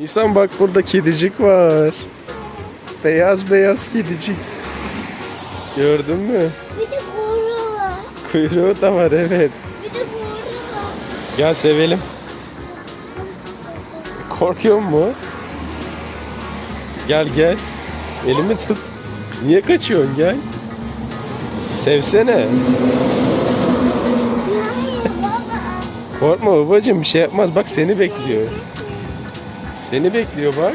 Nisan bak burada kedicik var. Beyaz beyaz kedicik. Gördün mü? Bir de kuyruğu var. Kuyruğu da var evet. Bir de kuyruğu var. Gel sevelim. Korkuyor mu? Gel gel. Elimi tut. Niye kaçıyorsun gel. Sevsene. Hayır baba. Korkma babacığım bir şey yapmaz. Bak seni bekliyor. Seni bekliyor bak.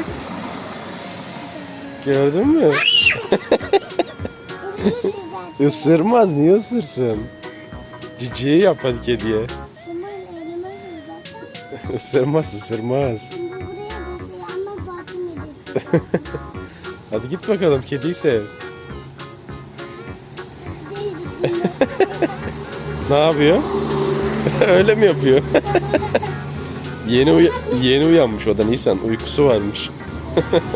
Gördün mü? Isırmaz. Niye ısırsın? Ciciyi yap hadi kediye. Isırmaz ısırmaz. Hadi git bakalım kediyi sev. Ne yapıyor? Öyle mi yapıyor? Yeni uya- yeni uyanmış o da Nisan. Uykusu varmış.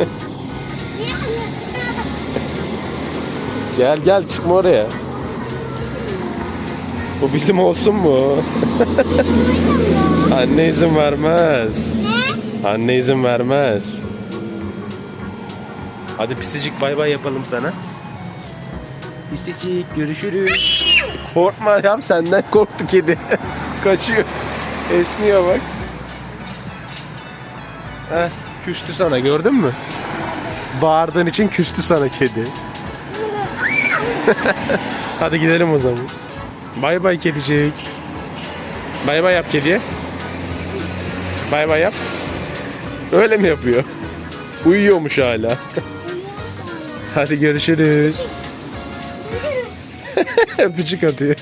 Gel gel çıkma oraya. Bu bizim olsun mu? Anne izin vermez. Anne izin vermez. Hadi pisicik bay bay yapalım sana. Pisicik görüşürüz. Korkma ya senden korktu kedi. Kaçıyor. Esniyor bak. Heh, küstü sana gördün mü? Bağırdığın için küstü sana kedi. Hadi gidelim o zaman. Bay bay kedicik. Bay bay yap kediye. Bay bay yap. Öyle mi yapıyor? Uyuyormuş hala. Hadi görüşürüz. Öpücük atıyor.